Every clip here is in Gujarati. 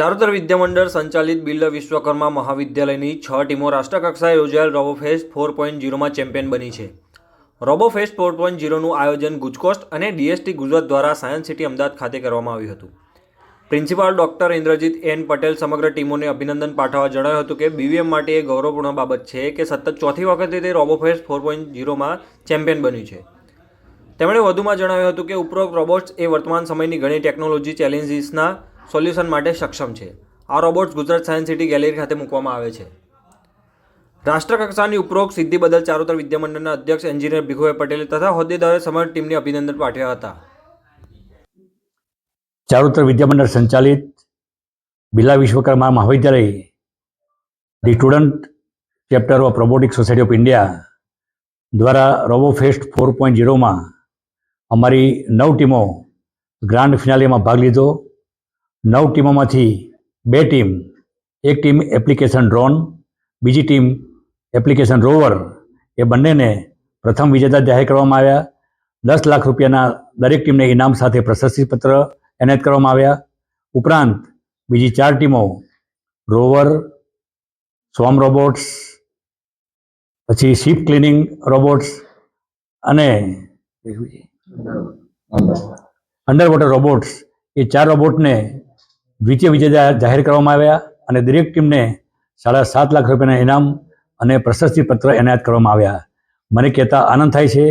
ચારુતર વિદ્યામંડળ સંચાલિત બિલ્ડ વિશ્વકર્મા મહાવિદ્યાલયની છ ટીમો રાષ્ટ્રકક્ષાએ યોજાયેલ રોબોફેસ્ટ ફોર પોઈન્ટ ઝીરોમાં ચેમ્પિયન બની છે. રોબોફેસ્ટ ફોર પોઈન્ટ ઝીરોનું આયોજન ગુજકોસ્ટ અને ડીએસટી ગુજરાત દ્વારા સાયન્સ સિટી અમદાવાદ ખાતે કરવામાં આવ્યું હતું. Principal doctor Indrajit N Patel સમગ્ર ટીમોને અભિનંદન પાઠવવા જણાવ્યું હતું કે બીવીએમ માટે એ ગૌરવપૂર્ણ બાબત છે કે સતત ચોથી વખતે તે રોબોફેસ્ટ ફોર પોઈન્ટ ઝીરોમાં ચેમ્પિયન બન્યું છે. તેમણે વધુમાં જણાવ્યું હતું કે ઉપરોક્ત રોબોટ્સ એ વર્તમાન સમયની ઘણી ટેકનોલોજી ચેલેન્જીસના સોલ્યુશન માટે સક્ષમ છે. આ robots Gujarat science city gallery ખાતે મૂકવામાં આવે છે. રાષ્ટ્રકક્ષાની ઉપરોક્ત સિદ્ધિ બદલ ચારુતર વિદ્યામંડળના અધ્યક્ષ એન્જિનિયર ભીખુભાઈ પટેલ તથા હોદ્દેદારોએ સમગ્ર ટીમને અભિનંદન પાઠવ્યા હતા. ચારુતર વિદ્યામંડળ સંચાલિત Birla Vishwakarma Mahavidyalaya, the student chapter of robotic society of India દ્વારા રોબોફેસ્ટ ફોર પોઈન્ટ ઝીરોમાં અમારી નવ ટીમો ગ્રાન્ડ ફિનાલેમાં ભાગ લીધો. નવ ટીમોમાંથી બે ટીમ એક ટીમ એપ્લિકેશન ડ્રોન બીજી ટીમ એપ્લિકેશન રોવર એ બંનેને પ્રથમ વિજેતા જાહેર કરવામાં આવ્યા. દસ લાખ રૂપિયાના દરેક ટીમને ઇનામ સાથે પ્રશસ્તિપત્ર એનાયત કરવામાં આવ્યા. ઉપરાંત બીજી ચાર ટીમો રોવર સ્વમ રોબોટ્સ પછી શિપ ક્લિનિંગ રોબોટ્સ અને અંડરવોટર રોબોટ્સ. એ ચાર રોબોટને દ્વિતીય વિજેતા જાહેર કરવામાં આવ્યા અને દરેક ટીમને સાડા સાત લાખ રૂપિયાના ઇનામ અને પ્રશસ્તિપત્ર એનાયત કરવામાં આવ્યા. મને કહેતા આનંદ થાય છે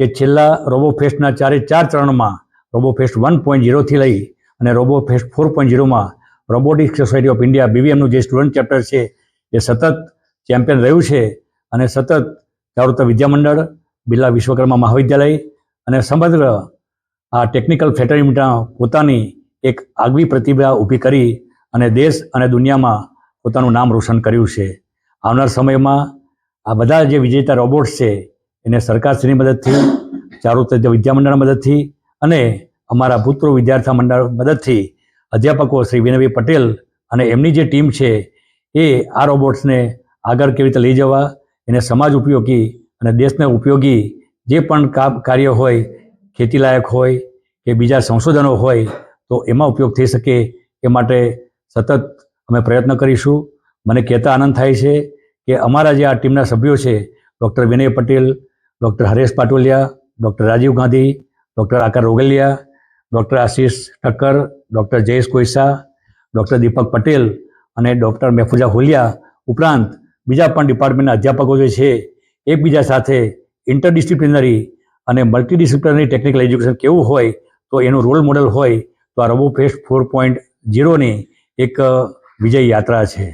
કે છેલ્લા રોબો ફેસ્ટના ચારે ચાર ચરણમાં રોબો ફેસ્ટ વન પોઈન્ટ ઝીરોથી લઈ અને રોબો ફેસ્ટ ફોર પોઈન્ટ ઝીરોમાં રોબોટિક સોસાયટી ઓફ ઇન્ડિયા બીવીએમનું જે સ્ટુડન્ટ ચેપ્ટર છે એ સતત ચેમ્પિયન રહ્યું છે અને સતત ચારુતર વિદ્યામંડળ, બિરલા વિશ્વકર્મા મહાવિદ્યાલય અને સમગ્ર આ ટેકનિકલ ફેટર્નિટીમાં પોતાની એક આગવી પ્રતિભા ઊભી કરી અને દેશ અને દુનિયામાં પોતાનું નામ રોશન કર્યું છે. આવનાર સમયમાં આ બધા જે વિજેતા રોબોટ્સ છે, એને સરકારશ્રીની મદદથી ચારુતર વિદ્યામંડળના મદદથી અને અમારા ભૂતપૂર્વ વિદ્યાર્થી મંડળ મદદથી અધ્યાપકો શ્રી વિનયભાઈ પટેલ અને એમની જે ટીમ છે, એ આ રોબોટ્સને આગળ કેવી રીતે લઈ જવા, એને સમાજ ઉપયોગી અને દેશને ઉપયોગી જે પણ કામ કાર્ય હોય, ખેતીલાયક હોય કે બીજા સંશોધનો હોય તો એમાં ઉપયોગ થઈ શકે એ માટે સતત અમે પ્રયત્ન કરીશું. મને કહેતા આનંદ થાય છે કે અમારા જે આ ટીમના સભ્યો છે, doctor Vinay Patel, doctor Haresh Patoliya, doctor Rajiv Gandhi, doctor Aakar Rogaliya, doctor Ashish Thakkar, doctor Jayesh Koisa doctor Deepak Patel અને ડૉક્ટર મહેફુજા હોલિયા ઉપરાંત બીજા પણ ડિપાર્ટમેન્ટના અધ્યાપકો જે છે, એકબીજા સાથે ઇન્ટરડિસિપ્લિનરી અને મલ્ટીડિસિપ્લિનરી ટેકનિકલ એજ્યુકેશન કેવું હોય તો એનું રોલ મોડલ હોય તો આ રબો ફેસ્ટ ફોર પોઈન્ટ ઝીરોની એક વિજય યાત્રા છે.